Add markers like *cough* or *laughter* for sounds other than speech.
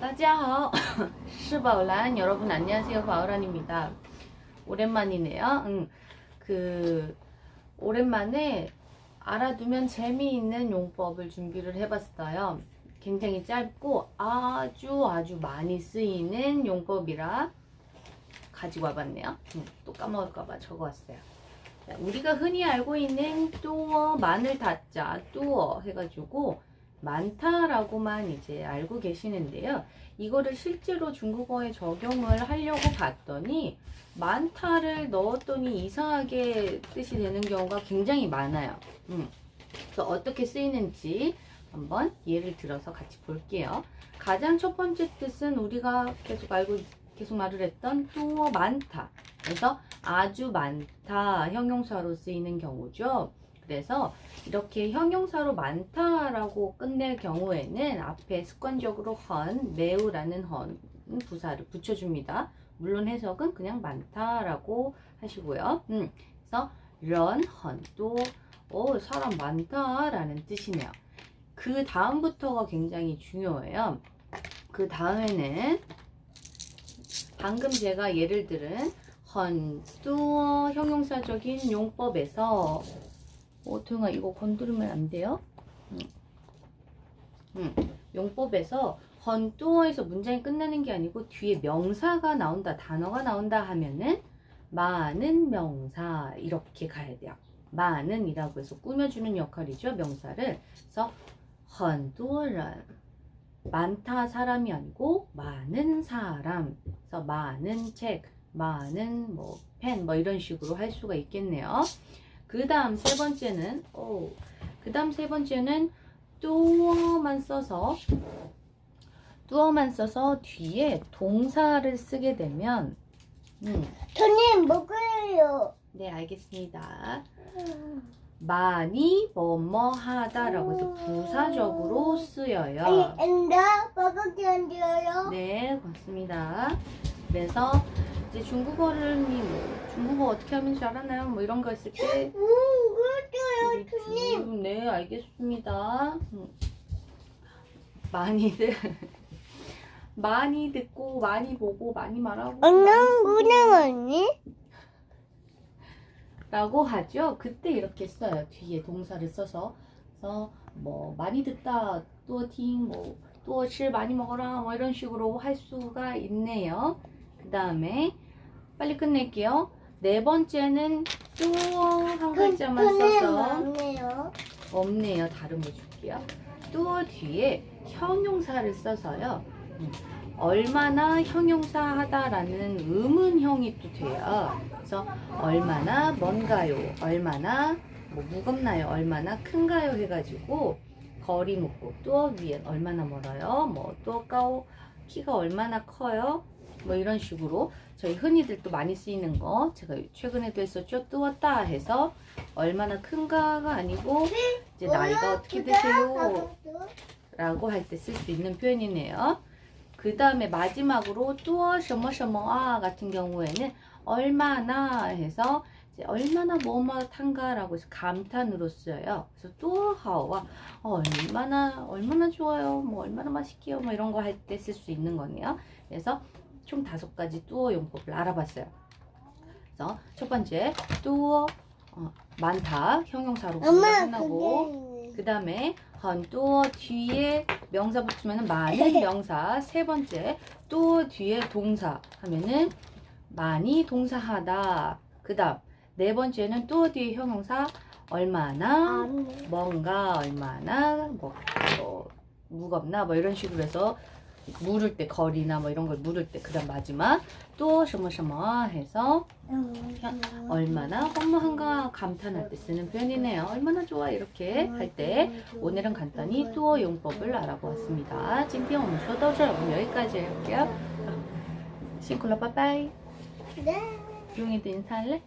따지하오 시바오란 *laughs* 여러분 안녕하세요. 바오란입니다. 오랜만이네요. 응. 그 오랜만에 알아두면 재미있는 용법을 준비를 해봤어요. 굉장히 짧고 아주 아주 많이 쓰이는 용법이라 가지고 와봤네요. 응, 또 까먹을까봐 적어왔어요. 자, 우리가 흔히 알고 있는 뚜어 마늘 다자 뚜어 해가지고 많다라고만 이제 알고 계시는데요. 이거를 실제로 중국어에 적용을 하려고 봤더니 많다를 넣었더니 이상하게 뜻이 되는 경우가 굉장히 많아요. 음. 그래서 어떻게 쓰이는지 한번 예를 들어서 같이 볼게요. 가장 첫 번째 뜻은 우리가 계속 알고 계속 말을 했던 뚜어 많다. 그래서 아주 많다 형용사로 쓰이는 경우죠. 그래서 이렇게 형용사로 많다라고 끝낼 경우에는 앞에 습관적으로 헌, 매우라는 헌 부사를 붙여줍니다. 물론 해석은 그냥 많다라고 하시고요. 음, 그래서 런, 헌, 또 오, 사람 많다라는 뜻이네요. 그 다음부터가 굉장히 중요해요. 그 다음에는 방금 제가 예를 들은 헌, 또 형용사적인 용법에서 어, 도영아 이거 건드리면 안 돼요? 응. 응. 용법에서 헌뚜어에서 문장이 끝나는 게 아니고 뒤에 명사가 나온다, 단어가 나온다 하면은 많은 명사 이렇게 가야 돼요. 많은이라고 해서 꾸며주는 역할이죠, 명사를. 그래서 헌뚜어런 많다 사람이 아니고 많은 사람. 그래서 많은 책, 많은 뭐 펜, 뭐 이런 식으로 할 수가 있겠네요. 그 다음 세 번째는 오, 그 다음 세 번째는 뚜어만 써서 뚜어만 써서 뒤에 동사를 쓰게 되면 음, 저님 먹어요. 네 알겠습니다. 많이 뭐뭐 하다라고 해서 부사적으로 쓰여요. 엔다 먹을 게 안 돼요. 네, 고맙습니다. 그래서 이제 중국어를 뭐 중국어 어떻게 하면 줄 알았나요? 뭐 이런 거 있을 때 음, 그렇죠요. 음, 네, 알겠습니다. 음. 많이들 *laughs* 많이 듣고 많이 보고 많이 말하고 안녕, 그냥 언니. 라고 하죠. 그때 이렇게 써요. 뒤에 동사를 써서 그래서 뭐 많이 듣다 또팅뭐 또실 많이 먹어라 뭐 이런 식으로 할 수가 있네요. 그 다음에 빨리 끝낼게요. 네 번째는 또한 글자만 써서 없네요. 없네요. 다른 거 줄게요. 또 뒤에 형용사를 써서요. 음, 얼마나 형용사 하다라는 의문형이 또 돼요. 그래서 얼마나 먼가요? 얼마나 뭐 무겁나요? 얼마나 큰가요? 해가지고 거리 묻고 또 위에 얼마나 멀어요? 뭐또 까오 키가 얼마나 커요? 뭐 이런 식으로 저희 흔히들 또 많이 쓰이는 거 제가 최근에도 했었죠. 뜨었다 해서 얼마나 큰가가 아니고 이제 나이가 어떻게 되세요? 라고 할 때 쓸 수 있는 표현이네요. 그 다음에 마지막으로 뚜어 셔머 셔머 아 같은 경우에는 얼마나 해서 이제 얼마나 뭐뭐한가라고 해서 감탄으로 쓰여요. 그래서 뚜어 하오와 얼마나 얼마나 좋아요, 뭐 얼마나 맛있게요, 뭐 이런 거 할 때 쓸 수 있는 거네요. 그래서 총 다섯 가지 뚜어 용법을 알아봤어요. 그래서 첫 번째 뚜어 어, 많다 형용사로 끝나고. 그 다음에 헌또 뒤에 명사 붙으면 많은 명사 세 번째 또 뒤에 동사 하면은 많이 동사하다 그 다음 네 번째는 또 뒤에 형용사 얼마나 안 뭔가 얼마나 뭐, 뭐 무겁나 뭐 이런 식으로 해서 물을 때 거리나 뭐 이런 걸 물을 때 그다음 마지막 또 셔머셔머 해서 음. 얼마나 허무한가 감탄할 때 쓰는 표현이네요. 얼마나 좋아 이렇게 할 때 오늘은 간단히 또 용법을 알아보았습니다. 찐피오쇼더쇼 여기까지 할게요. 싱클라, 빠빠이. 네. 용이도 인사할래?